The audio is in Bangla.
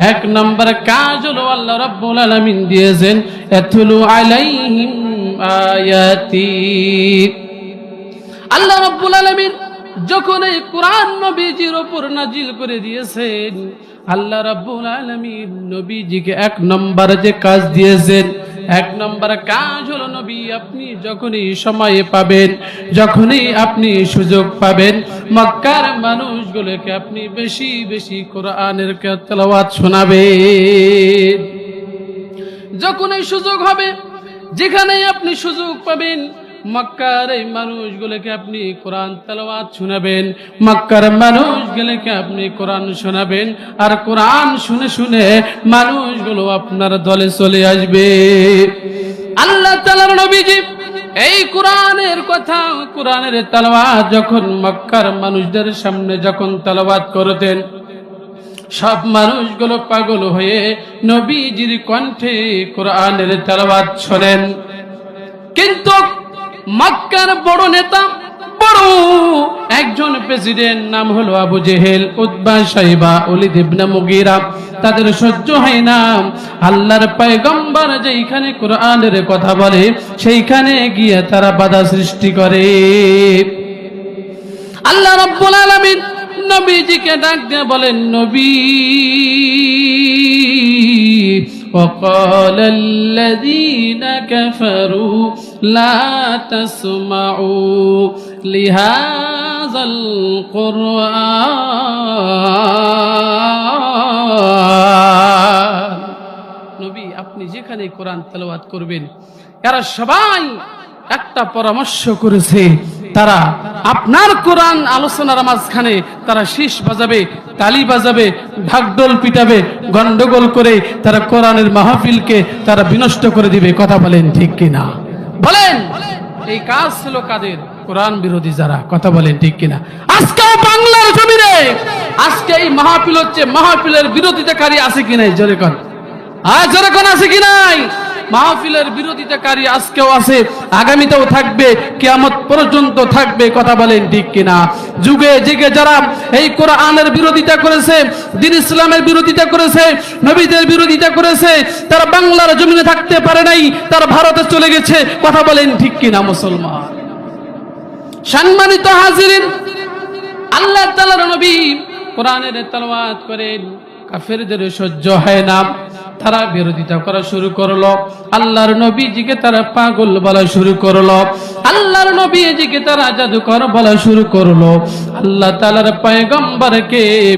এক নম্বর কাজ হলো আল্লাহ রাব্বুল আলামিন দিয়েছেন, এতলু আলাইহিম আয়াতি। আল্লাহ রাব্বুল আলামিন যখন এই কোরআন নবীজির উপর নাজিল করে দিয়েছেন, আল্লাহ রাব্বুল আলামিন নবীজিকে এক নম্বর যে কাজ দিয়েছেন এক নম্বর কাজ হলো নবী, আপনি যখনই সময় পাবেন, যখনই আপনি সুযোগ পাবেন, মক্কার মানুষগুলোকে আপনি বেশি বেশি কোরআনের তেলাওয়াত শোনাবেন। যখনই সুযোগ হবে, যেখানেই আপনি সুযোগ পাবেন মক্কার এই মানুষগুলোকে আপনি কোরআন তেলাওয়াত শোনাবেন। মক্কার মানুষগুলোকে আপনি কোরআন শোনাবেন। আর কোরআন শুনে শুনে মানুষগুলো আপনার দলে চলে আসবে। আল্লাহ তালার নবীজি এই কোরআনের কথা, কোরআনের তেলাওয়াত যখন মক্কার মানুষদের সামনে যখন তেলাওয়াত করতেন, সব মানুষগুলো পাগল হয়ে নবীজির কণ্ঠে কোরআনের তেলাওয়াত শোনেন। কিন্তু মক্কার বড় নেতা, বড় একজন প্রেসিডেন্ট, নাম হলো আবু জেহেল উদ্বা সাইবা অলিদ ইবনে মুগিরা। তাদের সহ্য হয় না। আল্লাহর পয়গম্বর যেইখানে কোরআনের কথা বলে, সেইখানে গিয়ে তারা বাধা সৃষ্টি করে। আল্লাহ রাব্বুল আলামিন নবীজিকে ডাক দিয়ে বলেন, নবী। وقال الذين كفروا لا تسمعوا لهذا القرآن নবী আপনি যেখানে কোরআন তেলাওয়াত করবেন এরা সবাই একটা পরামর্শ করেছে তারা আপনার কোরআন আলোচনার মাঝখানে তারা শীষ বাজাবে, তালি বাজাবে ঢাকডোল পিটাবে, গন্ডগোল করে তারা কোরআনের মাহফিলকে তারা বিনষ্ট করে দিবে, কথা বলেন ঠিক কিনা? বলেন! এই কাজ ছিল কাদের? কোরআন বিরোধী যারা, কথা বলেন ঠিক কিনা? আজকে বাংলার জমিনে, আজকে এই মাহফিল হচ্ছে মাহফিলের বিরোধিতাকারী আছে কি নাই? জোরে কন। আর জোরে কোন, আছে কি নাই? মাহফিলের বিরোধিতাকারী আজকেও আছে, আগামীতেও থাকবে, কিয়ামত পর্যন্ত থাকবে, কথা বলেন ঠিক কিনা? যুগে যুগে যারা এই কোরআনের বিরোধিতা করেছে, দিন ইসলামের বিরোধিতা করেছে, নবীদের বিরোধিতা করেছে, তারা বাংলার জমিনে থাকতে পারে নাই, তারা ভারতে চলে গেছে, কথা বলেন ঠিক কিনা মুসলমান? সম্মানিত হাজিরিন, আল্লাহ তাআলার নবী কোরআনের তেলাওয়াত করেন, কাফেরদের সহ্য হয় না। তারা বিরোধিতা করা শুরু করল। আল্লাহর নবীজিকে তারা পাগল বলা শুরু করল। আল্লাহর নবীজিকে তারা জাদুকর বলা শুরু করল। আল্লাহ তাআলার পয়গম্বরকে